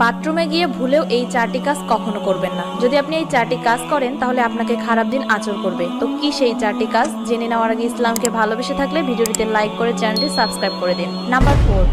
বাথরুমে গিয়ে ভুলেও এই চারটি কাজ কখনো করবেন না। যদি আপনি এই চারটি কাজ করেন, তাহলে আপনাকে খারাপ দিন আচর করবে। তো কি সেই চারটি কাজ? জেনে নেওয়ার আগে ইসলামকে ভালোবেসে থাকলে ভিডিওটিতে লাইক করে চ্যানেলটি সাবস্ক্রাইব করে দিন। নাম্বার ফোর,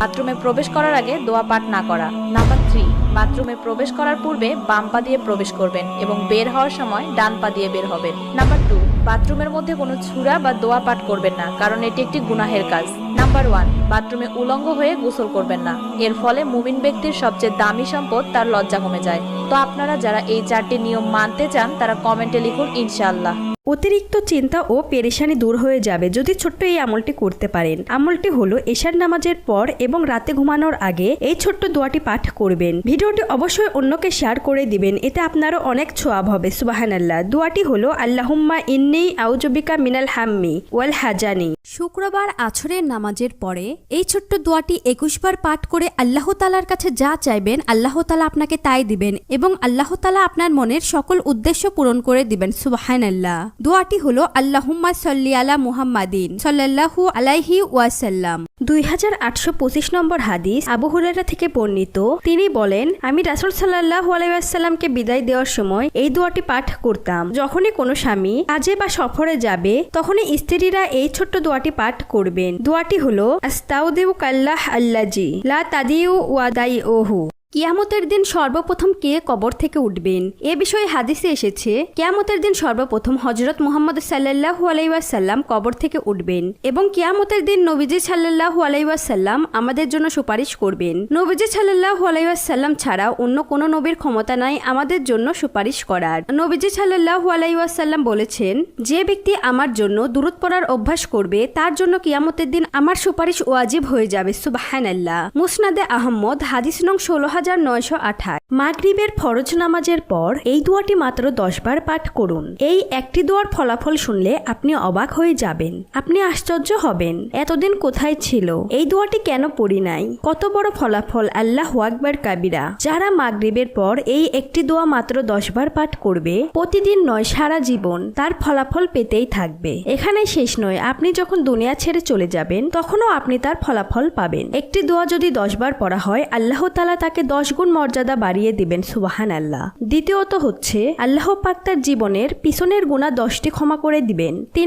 বাথরুমে প্রবেশ করার আগে দোয়া পাঠ না করা। নাম্বার থ্রি, বাথরুমে প্রবেশ করার পূর্বে বাম পা দিয়ে প্রবেশ করবেন এবং বের হওয়ার সময় ডান পা দিয়ে বের হবেন। নাম্বার টু বাথরুমের মধ্যে কোনো ছুরা বা দোয়া পাঠ করবেন না, কারণ এটি একটি গুনাহের কাজ। নাম্বার ওয়ান, বাথরুমে উলঙ্গ হয়ে গোসল করবেন না। এর ফলে মুমিন ব্যক্তির সবচেয়ে দামি সম্পদ তার লজ্জা কমে যায়। তো আপনারা যারা এই চারটি নিয়ম মানতে চান, তারা কমেন্টে লিখুন, ইনশাআল্লাহ। অতিরিক্ত চিন্তা ও পেরেশানি দূর হয়ে যাবে যদি ছোট্ট এই আমলটি করতে পারেন। আমলটি হলো এশার নামাজের পর এবং রাতে ঘুমানোর আগে এই ছোট্ট দোয়াটি পাঠ করবেন। ভিডিওটি অবশ্যই অন্যকে শেয়ার করে দিবেন, এতে আপনারও অনেক ছোয়াব হবে। সুবাহান আল্লাহ দোয়াটি হলো, আল্লাহুম্মা ইন্নি আউজবিকা মিনাল হাম্মি ওয়াল হাজানি। শুক্রবার আছরের নামাজের পরে এই ছোট্ট দোয়াটি একুশবার পাঠ করে আল্লাহ তালার কাছে যা চাইবেন, আল্লাহ তালা আপনাকে তাই দিবেন এবং আল্লাহ তালা আপনার মনের সকল উদ্দেশ্য পূরণ করে দিবেন। সুবাহান আল্লাহ দোয়াটি হলো, আল্লাহুম্মা সল্লি আলা মুহাম্মাদিন সাল্লাল্লাহু আলাইহি ওয়াসাল্লাম। দুই হাজার আটশো পঁচিশ নম্বর হাদিস আবু হুরেরা থেকে বর্ণিত। তিনি বলেন, আমি রাসুল সাল্লাহ আলাইসাল্লামকে বিদায় দেওয়ার সময় এই দোয়াটি পাঠ করতাম। যখনই কোনো স্বামী কাজে বা সফরে যাবে, তখনই স্ত্রীরা এই ছোট্ট দোয়াটি পাঠ করবেন। দোয়াটি হলো, আস্তাউদিউ কাল্লাহ আল্লাজি লা তাদিউ ওয়াদাই ওহু কিয়ামতের দিন সর্বপ্রথম কে কবর থেকে উঠবেন? এ বিষয়ে হাদিসে এসেছে, কিয়ামতের দিন সর্বপ্রথম হজরত মোহাম্মদ সাল্লাহু আলাইসাল্লাম কবর থেকে উঠবেন এবং কিয়ামতের দিন নবীজি সাল্লাহু আলাইসাল্লাম আমাদের জন্য সুপারিশ করবেন। নবীজি সাল্লাহু আলাইসাল্লাম ছাড়া অন্য কোনো নবীর ক্ষমতা নাই আমাদের জন্য সুপারিশ করার। নবীজি সাল্লাহু আলাইসাল্লাম বলেছেন, যে ব্যক্তি আমার জন্য দূরত পড়ার অভ্যাস করবে, তার জন্য কিয়ামতের দিন আমার সুপারিশ ওয়াজিব হয়ে যাবে। সুবাহান আল্লাহ মুসনাদে আহমদ, হাদিস নং ষোলো হাজার নয়শো আঠাশ। মাগরিবের ফরজ নামাজের পর এই দোয়াটি মাত্র দশ বার পাঠ করুন। এই একটি দোয়ার ফলাফল শুনলে আপনি অবাক হয়ে যাবেন। আপনি আশ্চর্য হবেন, এতদিন কোথায় ছিল? এই দোয়াটি কেন পড়ি নাই? কত বড় ফলাফল আল্লাহ আকবার কাবিরা। যারা মাগরিবের পর এই একটি দোয়া মাত্র দশ বার পাঠ করবে, প্রতিদিন নয়, সারা জীবন তার ফলাফল পেতেই থাকবে। এখানে শেষ নয়, আপনি যখন দুনিয়া ছেড়ে চলে যাবেন, তখনও আপনি তার ফলাফল পাবেন। একটি দোয়া যদি দশ বার পড়া হয়, আল্লাহ তালা তাকে দশ গুণ মর্যাদা বাড়িয়ে দিবেন সুবাহান আল্লাহ দ্বিতীয়ত হচ্ছে, আল্লাহ পাক তার জীবনের পিছনের গুণা দশটি ক্ষমা করে দিবেন। তিন